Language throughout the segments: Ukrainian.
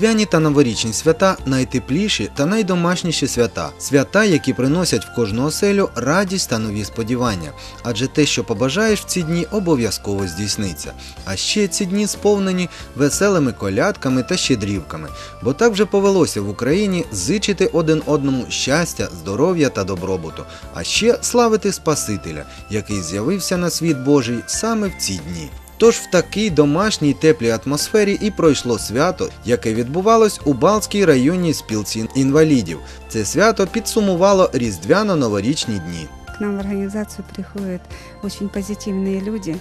Різдвяні та новорічні свята найтепліші та найдомашніші свята. Свята, які приносять в кожну оселю радість та нові сподівання. Адже те, що побажаєш в ці дні, обов'язково здійсниться. А ще ці дні сповнені веселими колядками та щедрівками. Бо так вже повелося в Україні зичити один одному щастя, здоров'я та добробуту, а ще славити Спасителя, який з'явився на світ Божий саме в ці дні. Тож в такій домашній теплій атмосфері і пройшло свято, яке відбувалось у Балтській районній спілці інвалідів. Це свято підсумувало різдвяно-новорічні дні. К нам в организацию приходят очень позитивные люди,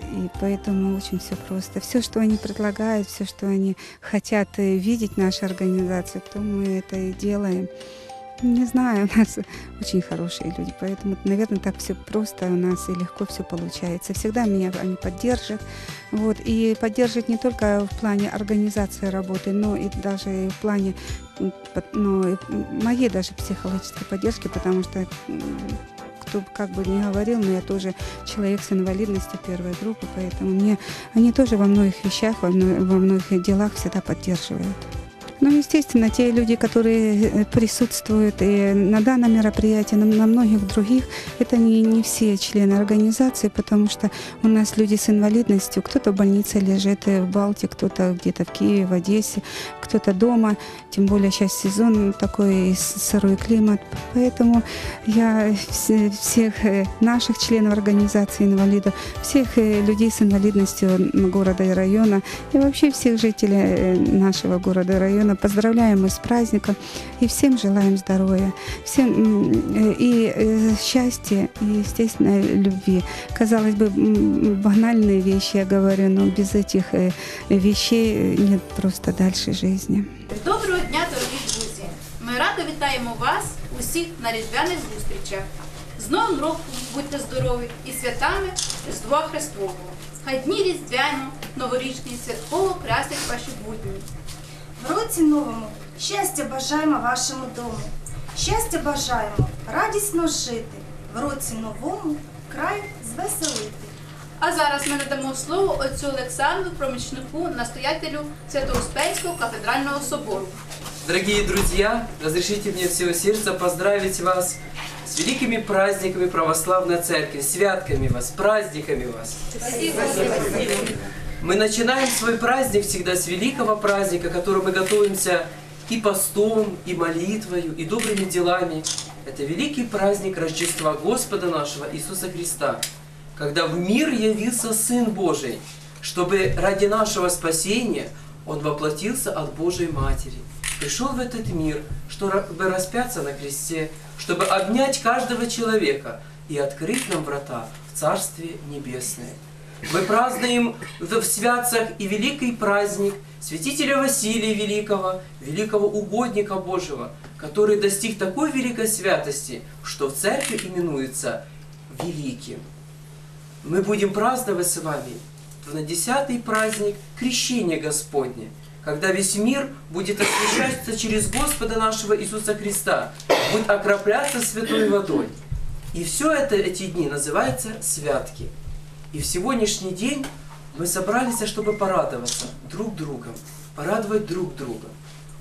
и поэтому очень все просто. Все, что они предлагают, все, что они хотят э, видеть в нашей организации, то мы это и делаем. Не знаю, у нас очень хорошие люди, поэтому, наверное, так все просто у нас и легко все получается. Всегда меня они поддержат. Вот, и поддерживают не только в плане организации работы, но и даже в плане ну, моей даже психологической поддержки, потому что кто как бы ни говорил, но я тоже человек с инвалидностью первой группы, поэтому мне они тоже во многих вещах, во многих делах всегда поддерживают. Ну, естественно, те люди, которые э, присутствуют и на данном мероприятии, на, на многих других, это не, не все члены организации, потому что у нас люди с инвалидностью, кто-то в больнице лежит э, в Балте, кто-то где-то в Киеве, в Одессе, кто-то дома, тем более сейчас сезон такой сырой климат. Поэтому я все- всех э, наших членов организации инвалидов, всех людей с инвалидностью города и района и вообще всех жителей нашего города и района поздравляем мы с праздником и всем желаем здоровья, всем м, э, и э, счастья, и, естественно, любви. Казалось бы, м, банальные вещи, я говорю, но без этих э, вещей э, нет просто дальше жизни. Доброго дня, дорогі друзі! Ми радо вітаємо вас усіх на різдвяних зустрічах. З Новим роком будьте здорові і святами Різдва Христового. Хай дні різдвяно, новорічні, святково красять ваші будні. В році новому щастя бажаємо вашому дому. Щастя бажаємо радісно жити. В році новому край звеселити. А зараз ми надамо слово отцю Олександру, промічнику, настоятелю Свято-Успенського кафедрального собору. Дорогие друзья, разрешите мне от всего сердца поздравить вас с великими праздниками Православной Церкви, святками вас, праздниками вас. Мы начинаем свой праздник всегда с великого праздника, к которому мы готовимся и постом, и молитвою, и добрыми делами. Это великий праздник Рождества Господа нашего Иисуса Христа, когда в мир явился Сын Божий, чтобы ради нашего спасения Он воплотился от Божьей Матери, пришел в этот мир, чтобы распяться на кресте, чтобы обнять каждого человека и открыть нам врата в Царствие Небесное. Мы празднуем в святцах и великий праздник святителя Василия Великого, великого угодника Божьего, который достиг такой великой святости, что в церкви именуется великим. Мы будем праздновать с вами на десятый праздник Крещения Господне, когда весь мир будет освящаться через Господа нашего Иисуса Христа, будет окропляться святой водой. И все это, эти дни называется святки. И в сегодняшний день мы собрались, чтобы порадоваться друг другом, порадовать друг друга.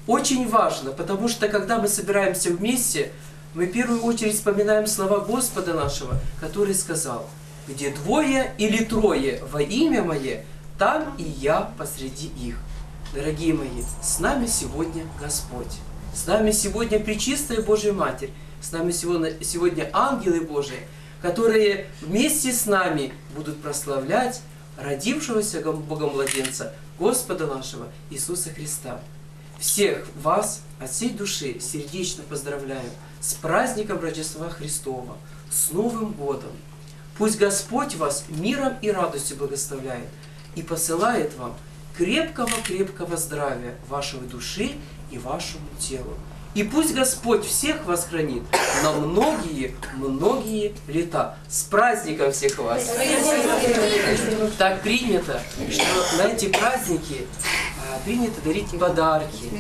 Очень важно, потому что когда мы собираемся вместе, мы в первую очередь вспоминаем слова Господа нашего, который сказал, «Где двое или трое во имя Мое, там и я посреди их». Дорогие мои, с нами сегодня Господь. С нами сегодня Пречистая Божья Матерь. С нами сегодня, ангелы Божии, которые вместе с нами будут прославлять родившегося Богом младенца Господа нашего Иисуса Христа. Всех вас от всей души сердечно поздравляю с праздником Рождества Христова, с Новым Годом. Пусть Господь вас миром и радостью благословляет и посылает вам крепкого-крепкого здравия вашей души и вашему телу. И пусть Господь всех вас хранит на многие-многие лета. С праздником всех вас! Так принято, что на эти праздники а, принято дарить подарки.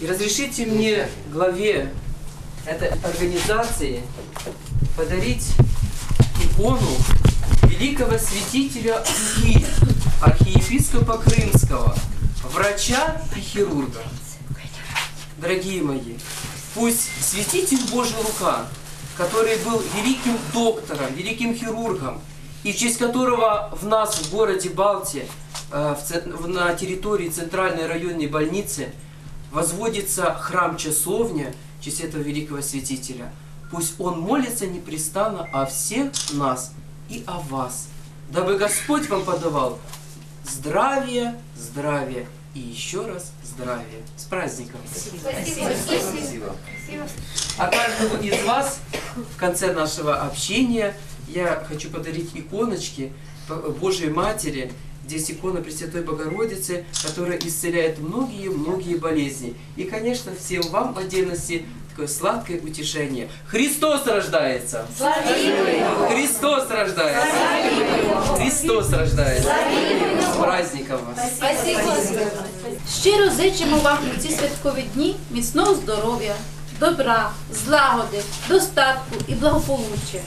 И разрешите мне, главе этой организации, подарить икону великого святителя Луки, архиепископа Крымского, врача и хирурга. Дорогие мои, пусть святитель Божья рука, который был великим доктором, великим хирургом, и в честь которого в нас, в городе Балте, э, на территории Центральной районной больницы, возводится храм-часовня в честь этого великого святителя. Пусть он молится непрестанно о всех нас и о вас, дабы Господь вам подавал здравие, здравие и еще раз здравие. С праздником! Спасибо. А каждому из вас в конце нашего общения я хочу подарить иконочки Божьей Матери. Здесь икона Пресвятой Богородицы, которая исцеляет многие-многие болезни. И, конечно, всем вам в отдельности такое сладкое утешение. Христос рождается! Христос рождается! Христос рождается! С праздником вас! Щиро зичимо вам у ці святкові дні міцного здоров'я, добра, злагоди, достатку і благополуччя.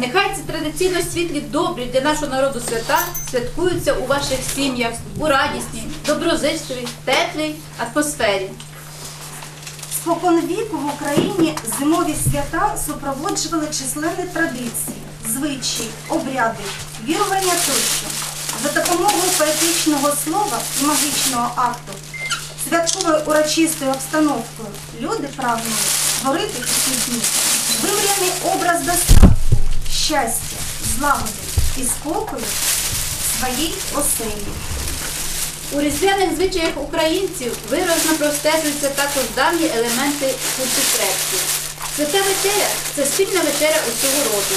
Нехай ці традиційно світлі добрі для нашого народу свята святкуються у ваших сім'ях у радісній, доброзичливій, теплій атмосфері. Спокон віку в Україні зимові свята супроводжували численні традиції, звичаї, обряди, вірування тощо. За допомогою поетичного слова і магічного акту, святковою урочистою обстановкою люди прагнули створити ці дні вимряний образ достатку, щастя, злагоди і спокою своїй оселі. У різдвяних звичаях українців виразно простежуються також давні елементи культу. Свята вечеря це спільна вечеря усього роду,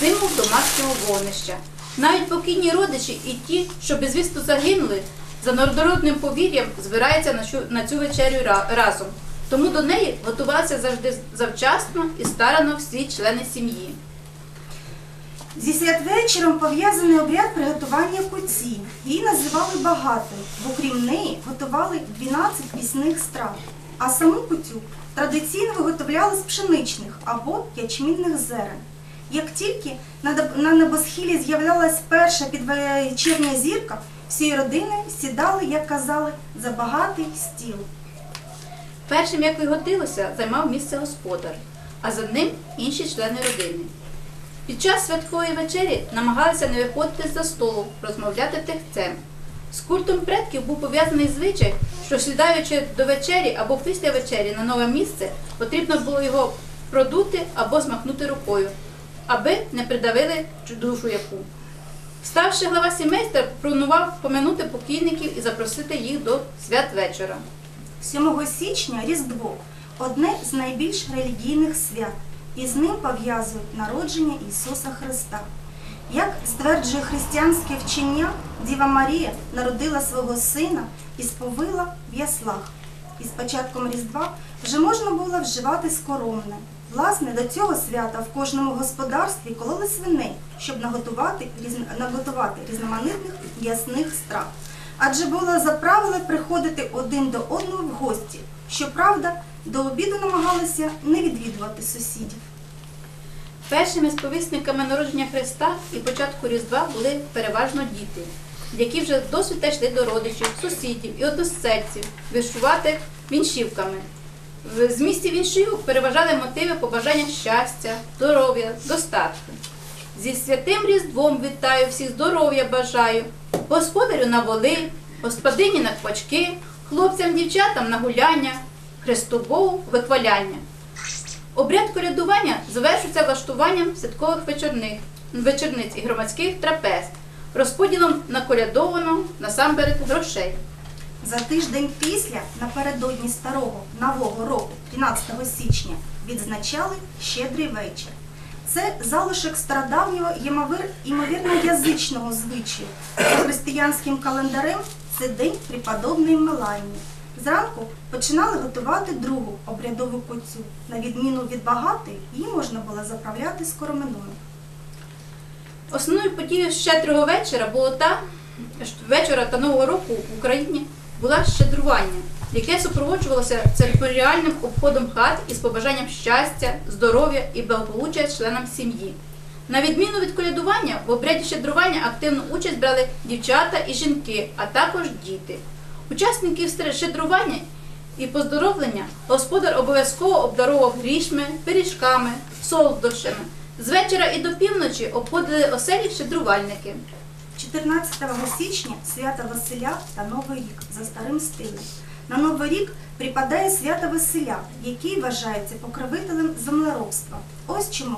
символ домашнього вогнища. Навіть покійні родичі і ті, що безвісно загинули, за народним повір'ям збираються на цю- вечерю разом. Тому до неї готувалися завжди завчасно і старано всі члени сім'ї. Зі святвечором пов'язаний обряд приготування куці. Її називали багатою, бо крім неї готували 12 пісних страв. А саму кутю традиційно виготовляли з пшеничних або ячмінних зерен. Як тільки на небосхилі з'являлась перша підвечірня зірка, всі родини сідали, як казали, за багатий стіл. Першим, як виготилося, займав місце господар, а за ним інші члени родини. Під час святкової вечері намагалися не виходити з-за столу, розмовляти тихцем. З культом предків був пов'язаний звичай, що сідаючи до вечері або після вечері на нове місце, потрібно було його продути або змахнути рукою, аби не придавили душу яку. Ставши глава сімейства, планував поминути покійників і запросити їх до святвечора. 7 січня Різдво одне з найбільш релігійних свят, і з ним пов'язують народження Ісуса Христа. Як стверджує християнське вчення, Діва Марія народила свого сина і сповила в яслах. І з початком Різдва вже можна було вживати скоромне. Власне, до цього свята в кожному господарстві кололи свиней, щоб наготувати, наготувати різноманітних м'ясних страв. Адже було за правило приходити один до одного в гості. Щоправда, до обіду намагалися не відвідувати сусідів. Першими сповісниками народження Христа і початку Різдва були переважно діти, які вже досвіта йшли до родичів, сусідів і односельців вишувати віншівками. В змісті віншівок переважали мотиви побажання щастя, здоров'я, достатку. Зі святим Різдвом вітаю, всіх здоров'я бажаю, господарю на воли, господині на квачки, хлопцям, дівчатам на гуляння, Христобогу вихваляння. Обряд колядування завершується влаштуванням святкових вечорних, вечорниць і громадських трапез, розподілом наколядовано насамперед грошей. За тиждень після, напередодні старого нового року, 13 січня, відзначали щедрий вечір. Це залишок стародавнього ймовірно язичного звичаю. За християнським календарем це день преподобної Меланії. Зранку починали готувати другу обрядову коцю. На відміну від багатої, її можна було заправляти скороминою. Основною подією щедрого вечора було та вечора та Нового року в Україні була щедрування, яке супроводжувалося церемоніальним обходом хат із побажанням щастя, здоров'я і благополуччя членам сім'ї. На відміну від колядування, в обряді щедрування активну участь брали дівчата і жінки, а також діти. Учасників щедрування і поздоровлення господар обов'язково обдаровував грішми, пиріжками, солодощами. З вечора і до півночі обходили оселі щедрувальники. 14 січня свято Василя та Новий рік за старим стилем. На Новий рік припадає свято Василя, який вважається покровителем землеробства. Ось чому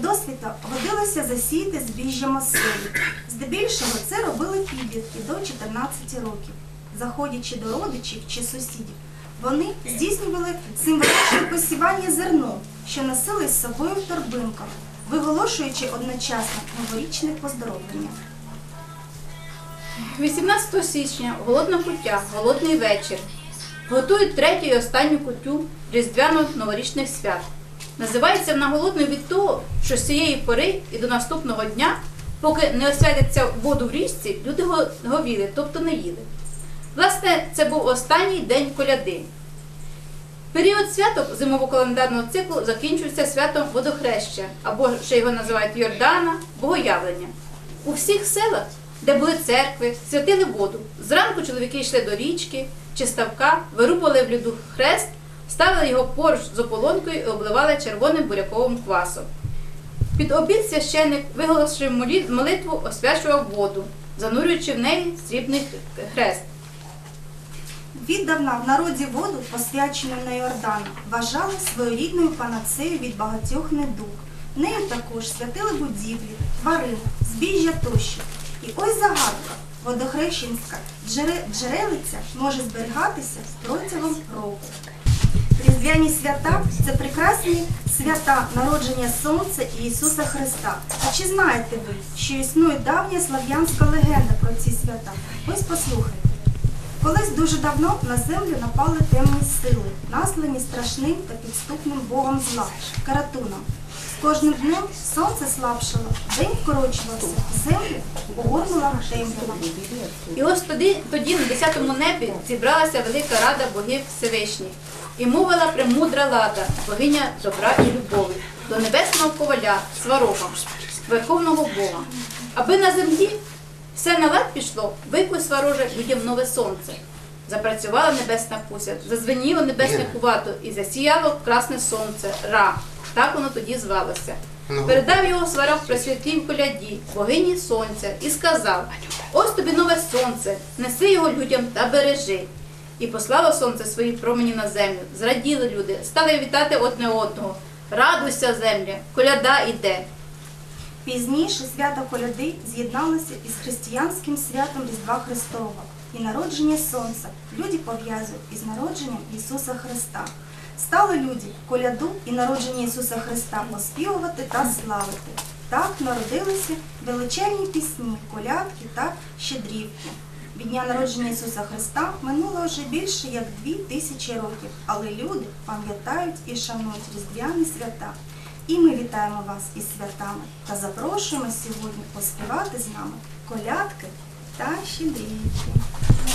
досвіта годилося засіяти збіжжя оселі. Здебільшого це робили підлітки до 14 років. Заходячи до родичів чи сусідів, вони здійснювали символічне посівання зерном, що носили з собою в торбинках, виголошуючи одночасно новорічне поздоровлення. 18 січня голодна куття, голодний вечір. Готують третю і останню кутю різдвяно-новорічних свят. Називається вона голодною від того, що з цієї пори і до наступного дня, поки не освятиться воду в річці, люди говіли, тобто не їли. Власне, це був останній день коляди. Період святок зимово-календарного циклу закінчується святом водохреща, або ще його називають Йордана, Богоявлення. У всіх селах, де були церкви, святили воду. Зранку чоловіки йшли до річки чи ставка, вирубували в льоду хрест, ставили його поруч з ополонкою і обливали червоним буряковим квасом. Під обід священник, виголосивши молитву, освячував воду, занурюючи в неї срібний хрест. Віддавна в народі воду, посвячену на Йордана, вважали своєрідною панацею від багатьох недуг. Нею також святили будівлі, тварин, збіжжя тощо. І ось загадка. Водохрещенська джерелиця може зберігатися протягом року. Різдвяні свята це прекрасні свята народження Сонця і Ісуса Христа. А чи знаєте ви, що існує давня слав'янська легенда про ці свята? Ось послухайте. Колись дуже давно на землю напали темні сили, наслані страшним та підступним богом зла Каратуном. З кожним днем сонце слабшало, день вкорочувався, землю огорнула темрява. І ось тоді, тоді на десятому небі зібралася велика рада богів Всевишніх. І мовила премудра лада, богиня добра і любові, до небесного коваля, сварога, верховного Бога. Аби на землі все на лад пішло, виклик свароже людям нове сонце. Запрацювала небесна куся, зазвеніло небесне кувато і засіяло красне сонце, ра. Так воно тоді звалося. Передав його сварог присвятій коляді, богині сонця, і сказав: Ось тобі нове сонце, неси його людям та бережи. І послало сонце свої промені на землю. Зраділи люди, стали вітати одне одного. Радуйся, земля, коляда іде. Пізніше свято коляди з'єдналося із християнським святом Різдва Христового і народження Сонця. Люди пов'язують із народженням Ісуса Христа. Стали люди коляду і народження Ісуса Христа оспівувати та славити. Так народилися величезні пісні, колядки та щедрівки. Від дня народження Ісуса Христа минуло вже більше як дві тисячі років, але люди пам'ятають і шанують різдвяні свята. І ми вітаємо вас із святами та запрошуємо сьогодні поспівати з нами колядки та щедрівки.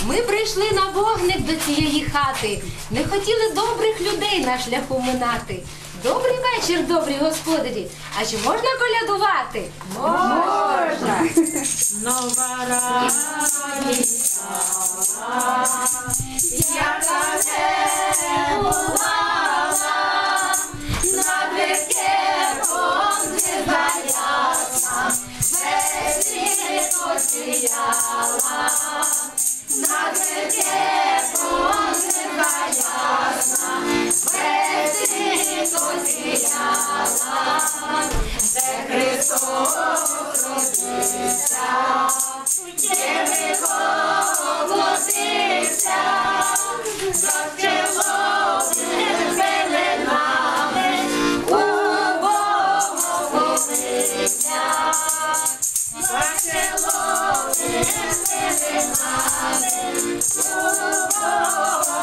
Ми прийшли на вогник до цієї хати. Не хотіли добрих людей на шляху минати. Добрий вечір, добрі господарі. А чи можна колядувати? Можна. Нова радість, яка не бувала, Христос родився, де виходився, Oh, oh, oh.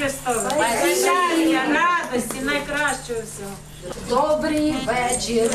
Христова, щастя, радості, найкращого всього. Добрий вечір.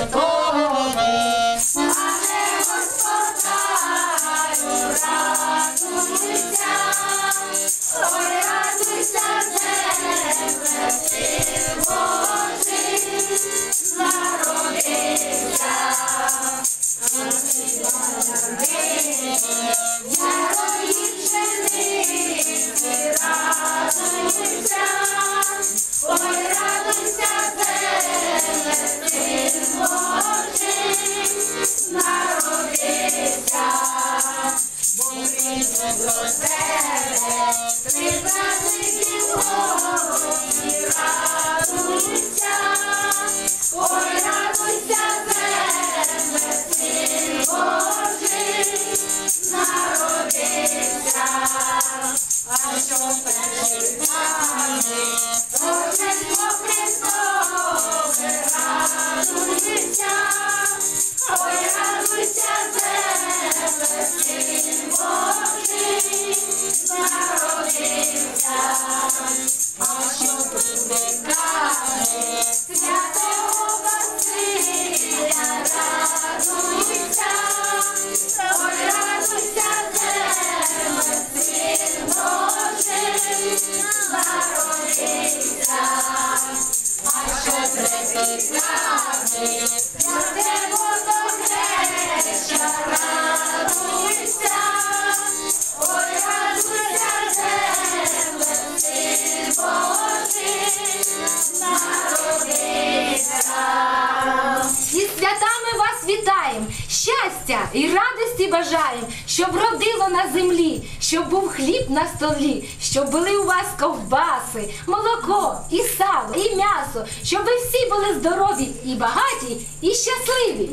Щастя і радості бажаємо, щоб родило на землі, щоб був хліб на столі, щоб були у вас ковбаси, молоко і сало, і м'ясо, щоб ви всі були здорові і багаті, і щасливі.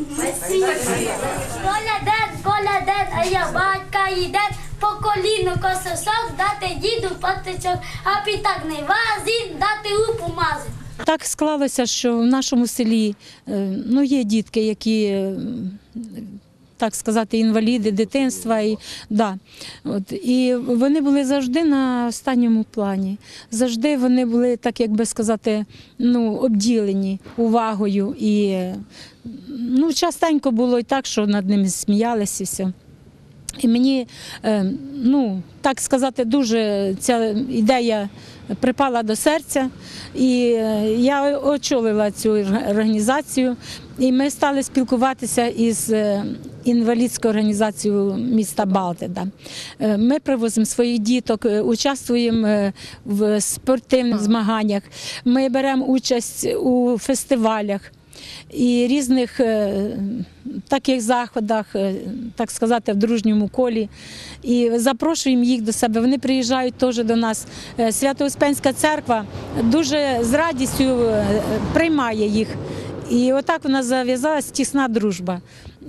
Колядет, колядет, а я батька йде, по коліну кососок, дати діду патичок, а пітак не вазін, дати упу мазин. Так склалося, що в нашому селі е, ну, є дітки, які, е, так сказати, інваліди дитинства. І, да. От, і вони були завжди на останньому плані. Завжди вони були, так як би сказати, ну, обділені увагою. І ну, частенько було і так, що над ними сміялися і все. І мені, е, ну, так сказати, дуже ця ідея припала до серця. І е, я очолила цю організацію. І ми стали спілкуватися із е, інвалідською організацією міста Балтида. Ми привозимо своїх діток, участвуємо в спортивних змаганнях. Ми беремо участь у фестивалях і різних е, таких заходах, е, так сказати, в дружньому колі. І запрошуємо їх до себе. Вони приїжджають теж до нас. Е, Свято-Успенська церква дуже з радістю приймає їх. І отак у нас зав'язалась тісна дружба.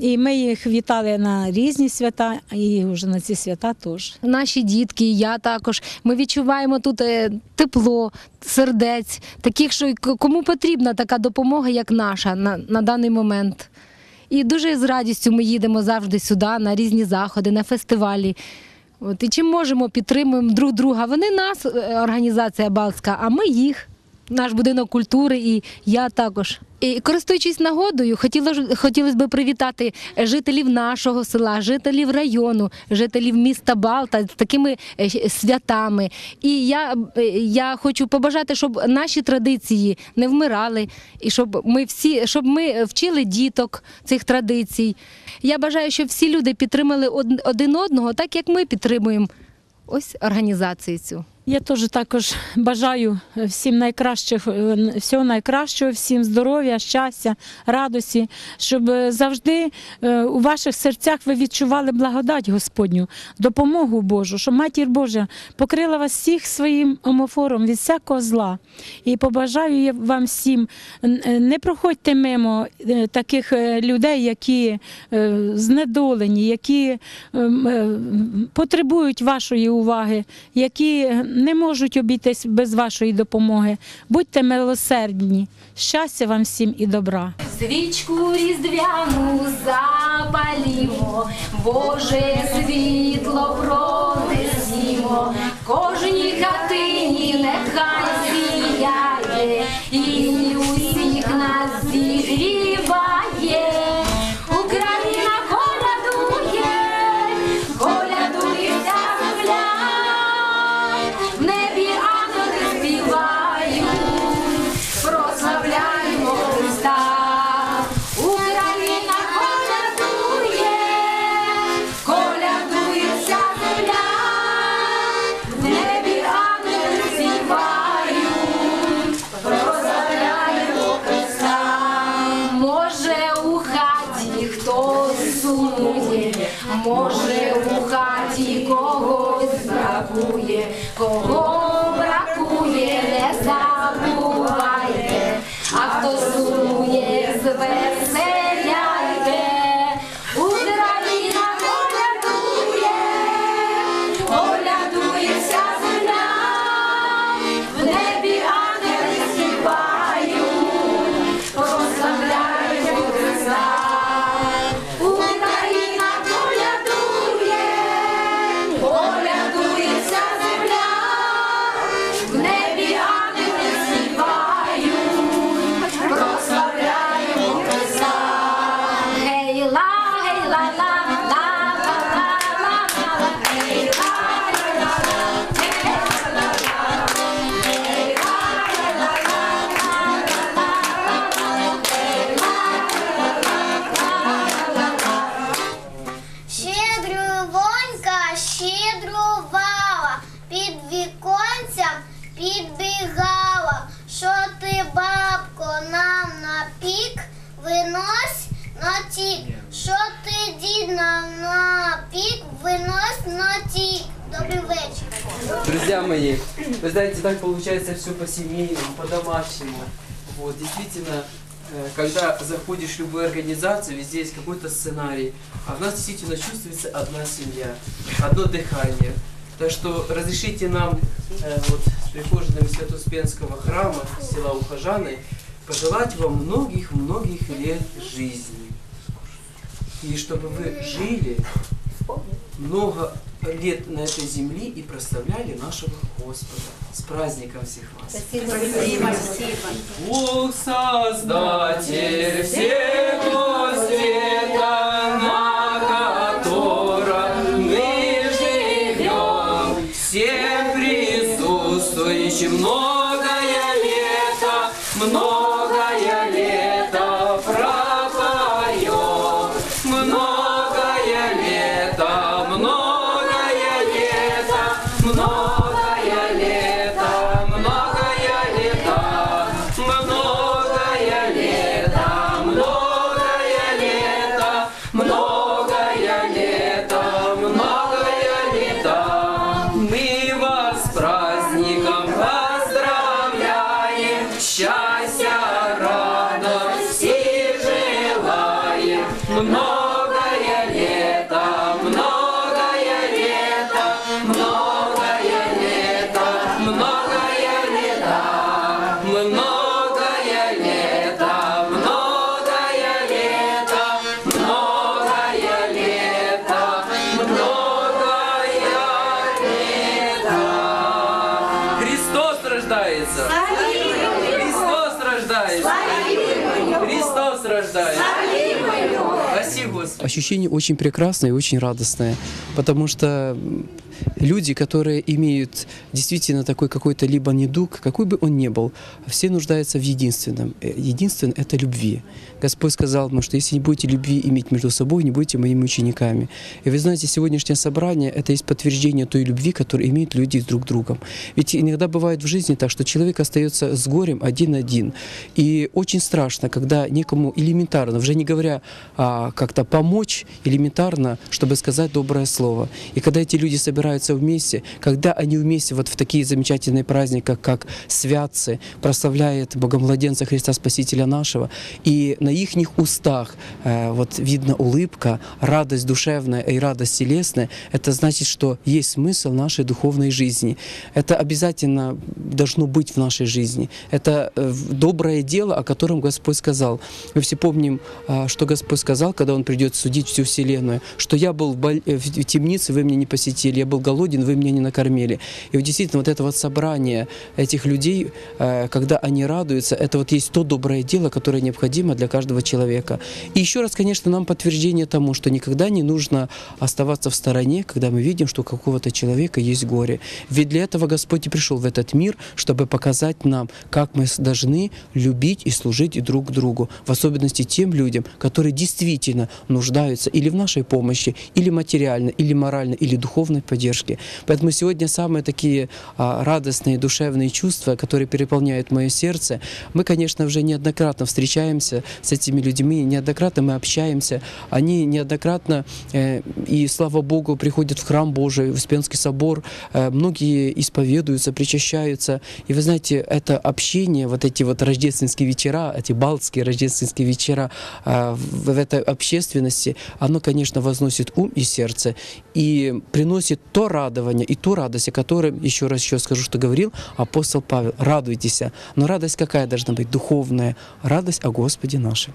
І ми їх вітали на різні свята, і вже на ці свята теж. Наші дітки, я також. Ми відчуваємо тут е, тепло, сердець, таких, що кому потрібна така допомога, як наша на, на даний момент. І дуже з радістю ми їдемо завжди сюди на різні заходи, на фестивалі. От, і чим можемо, підтримуємо друг друга. Вони нас, е, організація Балтська, а ми їх. Наш будинок культури і я також. І користуючись нагодою, хотіло ж- хотілося б привітати жителів нашого села, жителів району, жителів міста Балта з такими е, святами. І я, е, я хочу побажати, щоб наші традиції не вмирали, і щоб ми всі, щоб ми вчили діток цих традицій. Я бажаю, щоб всі люди підтримали один одного, так як ми підтримуємо ось організацію цю. Я теж також бажаю всім найкращих, е, всього найкращого, всім здоров'я, щастя, радості, щоб е, завжди е, у ваших серцях ви відчували благодать Господню, допомогу Божу, щоб матір Божа покрила вас всіх своїм омофором від всякого зла. І побажаю вам всім, е, не проходьте мимо е, таких е, людей, які е, знедолені, які ем, е, потребують вашої уваги, які не можуть обійтись без вашої допомоги. Будьте милосердні. Щастя вам всім і добра. Свічку різдвяну запалімо, Боже світло пронесімо, кожній хатині нехай сіяє, і усі хтось Друзья мои, вы знаете, так получается все по-семейному, по-домашнему. Вот, действительно, э, когда заходишь в любую организацию, везде есть какой-то сценарий, а в нас действительно чувствуется одна семья, одно дыхание. Так что разрешите нам э, вот, с прихожанами Свято-Успенского храма села Ухожаны пожелать вам многих-многих лет жизни. И чтобы вы жили много лет на этой земле и прославляли нашего Господа. С праздником всех вас! Спасибо, спасибо. Бог Создатель всего света, на котором мы живем, всем присутствующим многое рождается! Христос рождается! Христос рождается! Спасибо, Господи! Ощущение очень прекрасное и очень радостное, потому что люди, которые имеют действительно такой какой-то либо недуг, какой бы он ни был, все нуждаются в единственном. Э, Единственное — это любви. Господь сказал нам, что если не будете любви иметь между собой, не будете моими учениками. И вы знаете, сегодняшнее собрание — это есть подтверждение той любви, которую имеют люди друг с другом. Ведь иногда бывает в жизни так, что человек остается с горем один-один. И очень страшно, когда некому элементарно, уже не говоря а, как-то помочь элементарно, чтобы сказать доброе слово. И когда эти люди собираются вместе, когда они вместе вот в такие замечательные праздники, как святцы, прославляет Богомладенца Христа Спасителя нашего, и на их устах э, вот видно улыбка, радость душевная и радость телесная, это значит, что есть смысл нашей духовной жизни. Это обязательно должно быть в нашей жизни. Это э, доброе дело, о котором Господь сказал. Мы все помним, а, что Господь сказал, когда Он придет судить всю вселенную, что я был э, в темнице, вы меня не посетили, я был голоден, вы меня не накормили. И вот действительно вот это вот собрание этих людей, э, когда они радуются, это вот есть то доброе дело, которое необходимо для каждого человека. И еще раз, конечно, нам подтверждение тому, что никогда не нужно оставаться в стороне, когда мы видим, что у какого-то человека есть горе. Ведь для этого Господь и пришел в этот мир, чтобы показать нам, как мы должны любить и служить друг другу, в особенности тем людям, которые действительно нуждаются или в нашей помощи, или материально, или морально, или духовной поддержке. Поддержки. Поэтому сегодня самые такие а, радостные, душевные чувства, которые переполняют мое сердце, мы, конечно, уже неоднократно встречаемся с этими людьми, неоднократно мы общаемся, они неоднократно, э, и слава Богу, приходят в храм Божий, в Успенский собор, э, многие исповедуются, причащаются, и вы знаете, это общение, вот эти вот рождественские вечера, эти балтские рождественские вечера а, в, этой общественности, оно, конечно, возносит ум и сердце и приносит то радование и ту радость, о которой, еще раз еще скажу, что говорил апостол Павел, радуйтесь. Но радость какая должна быть? Духовная. Радость о Господе нашем.